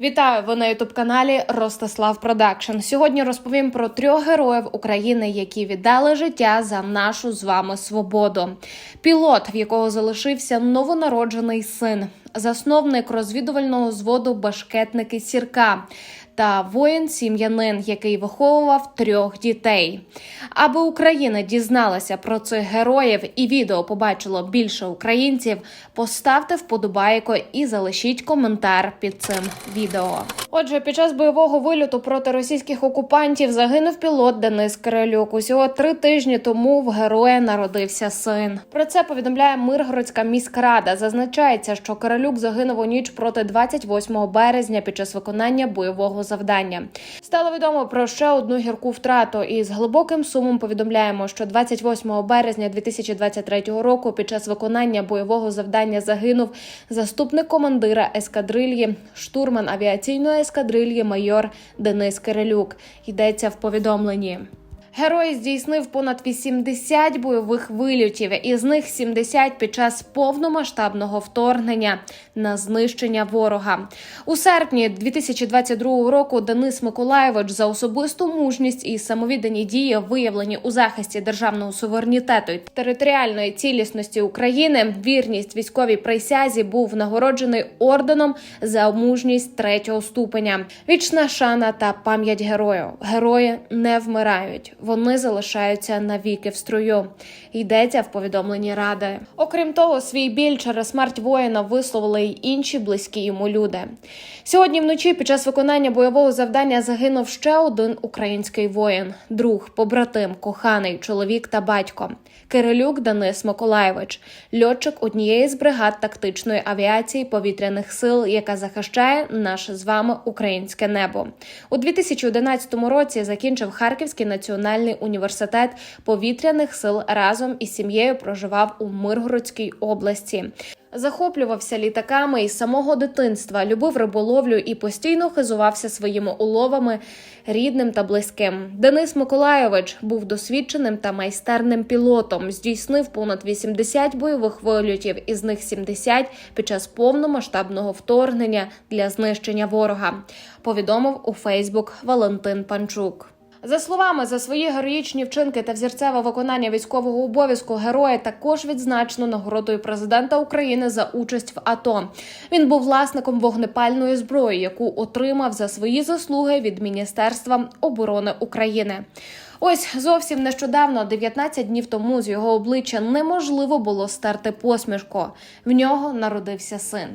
Вітаю ви на ютуб каналі Ростислав Продакшн. Сьогодні розповім про трьох героїв України, які віддали життя за нашу з вами свободу. Пілот, в якого залишився новонароджений син, засновник розвідувального зводу Башкетники Сірка та воїн-сім'янин, який виховував трьох дітей. Аби Україна дізналася про цих героїв і відео побачило більше українців, поставте вподобайку і залишіть коментар під цим відео. Отже, під час бойового вильоту проти російських окупантів загинув пілот Денис Кирилюк. Усього три тижні тому в героя народився син. Про це повідомляє Миргородська міськрада. Зазначається, що Кирилюк загинув у ніч проти 28 березня під час виконання бойового завдання. Стало відомо про ще одну гірку втрату. І з глибоким сумом повідомляємо, що 28 березня 2023 року під час виконання бойового завдання загинув заступник командира ескадрильї, штурман авіаційної ескадрильї майор Денис Кирилюк. Йдеться в повідомленні. Герой здійснив понад 80 бойових вильотів, із них 70 під час повномасштабного вторгнення на знищення ворога. У серпні 2022 року Денис Миколаєвич за особисту мужність і самовіддані дії, виявлені у захисті державного суверенітету і територіальної цілісності України, вірність військовій присязі був нагороджений орденом за мужність третього ступеня. Вічна шана та пам'ять герою. Герої не вмирають вони залишаються навіки в струю. Йдеться в повідомленні ради. Окрім того, свій біль через смерть воїна висловили й інші близькі йому люди. Сьогодні вночі, під час виконання бойового завдання, загинув ще один український воїн, друг, побратим, коханий, чоловік та батько. Кирилюк Денис Миколаєвич, льотчик однієї з бригад тактичної авіації повітряних сил, яка захищає наше з вами українське небо. У 2011 році закінчив Харківський національний університет повітряних сил разом із сім'єю проживав у Миргородській області. Захоплювався літаками із самого дитинства, любив риболовлю і постійно хизувався своїми уловами рідним та близьким. Денис Миколайович був досвідченим та майстерним пілотом. Здійснив понад 80 бойових вильотів, із них 70 під час повномасштабного вторгнення для знищення ворога. Повідомив у Фейсбук Валентин Панчук. За словами за свої героїчні вчинки та взірцеве виконання військового обов'язку, героя також відзначено нагородою президента України за участь в АТО. Він був власником вогнепальної зброї, яку отримав за свої заслуги від Міністерства оборони України. Ось зовсім нещодавно, 19 днів тому, з його обличчя неможливо було стерти посмішку. В нього народився син.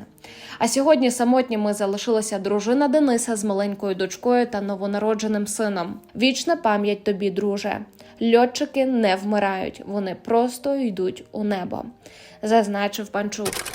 А сьогодні самотніми залишилася дружина Дениса з маленькою дочкою та новонародженим сином. Вічна пам'ять тобі, друже. Льотчики не вмирають, вони просто йдуть у небо, зазначив панчук.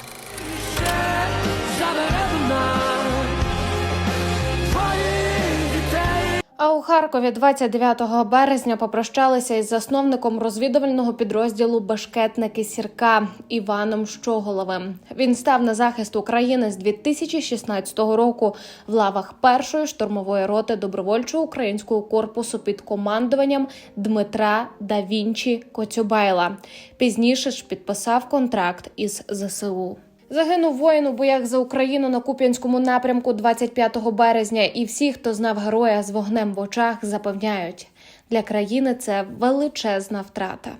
А у Харкові 29 березня попрощалися із засновником розвідувального підрозділу Башкетники Сірка Іваном Щоголовим. Він став на захист України з 2016 року в лавах першої штурмової роти добровольчого українського корпусу під командуванням Дмитра Давінчі Коцюбайла. Пізніше ж підписав контракт із ЗСУ. Загинув воїн у боях за Україну на Куп'янському напрямку 25 березня. І всі, хто знав героя з вогнем в очах, запевняють, для країни це величезна втрата.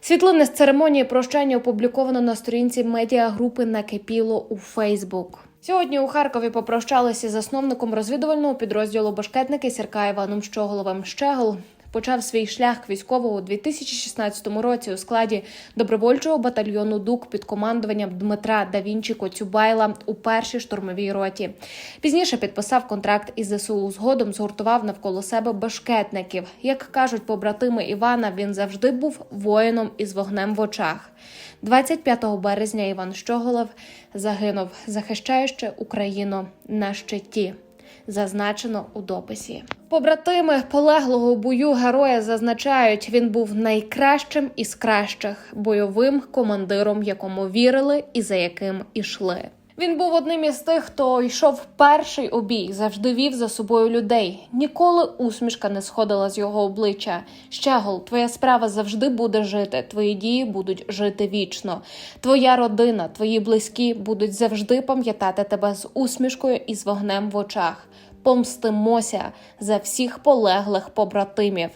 Світлини з церемонії прощання опубліковано на сторінці медіагрупи Накипіло у Фейсбук. Сьогодні у Харкові попрощалися з засновником розвідувального підрозділу Башкетники Сірка Іваном Щоголовим. Щегол почав свій шлях військового у 2016 році у складі добровольчого батальйону ДУК під командуванням Дмитра Давінчі Коцюбайла у першій штурмовій роті. Пізніше підписав контракт із ЗСУ. Згодом згуртував навколо себе башкетників. Як кажуть побратими Івана, він завжди був воїном із вогнем в очах. 25 березня Іван Щоголов загинув, захищаючи Україну на щиті зазначено у дописі. Побратими полеглого бою героя зазначають, він був найкращим із кращих бойовим командиром, якому вірили і за яким ішли. Він був одним із тих, хто йшов перший у бій, завжди вів за собою людей. Ніколи усмішка не сходила з його обличчя. Щегол, твоя справа завжди буде жити. Твої дії будуть жити вічно. Твоя родина, твої близькі будуть завжди пам'ятати тебе з усмішкою і з вогнем в очах. Помстимося за всіх полеглих побратимів.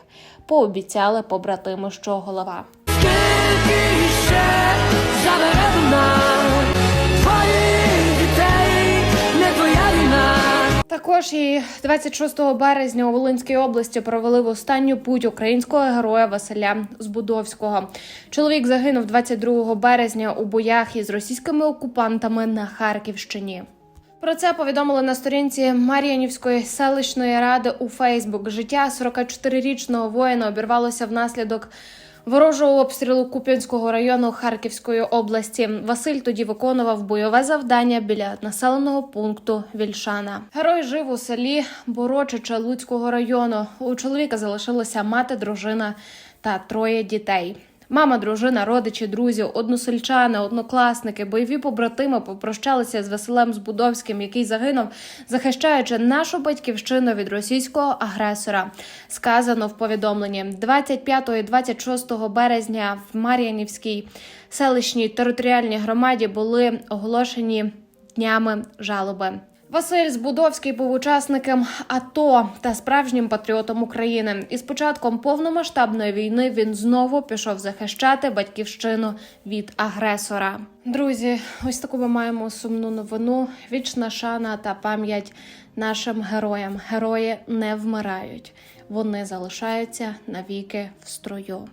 Пообіцяли побратими, що голова. Скільки Також і 26 березня у Волинській області провели в останню путь українського героя Василя Збудовського. Чоловік загинув 22 березня у боях із російськими окупантами на Харківщині. Про це повідомили на сторінці Мар'янівської селищної ради у Фейсбук. Життя 44-річного воїна обірвалося внаслідок ворожого обстрілу Куп'янського району Харківської області. Василь тоді виконував бойове завдання біля населеного пункту Вільшана. Герой жив у селі Борочича Луцького району. У чоловіка залишилася мати, дружина та троє дітей. Мама, дружина, родичі, друзі, односельчани, однокласники, бойові побратими попрощалися з Василем Збудовським, який загинув, захищаючи нашу батьківщину від російського агресора. Сказано в повідомленні 25 і 26 березня в Мар'янівській селищній територіальній громаді були оголошені днями жалоби. Василь Збудовський був учасником АТО та справжнім патріотом України. І з початком повномасштабної війни він знову пішов захищати батьківщину від агресора. Друзі, ось таку ми маємо сумну новину. Вічна шана та пам'ять нашим героям. Герої не вмирають, вони залишаються навіки в строю.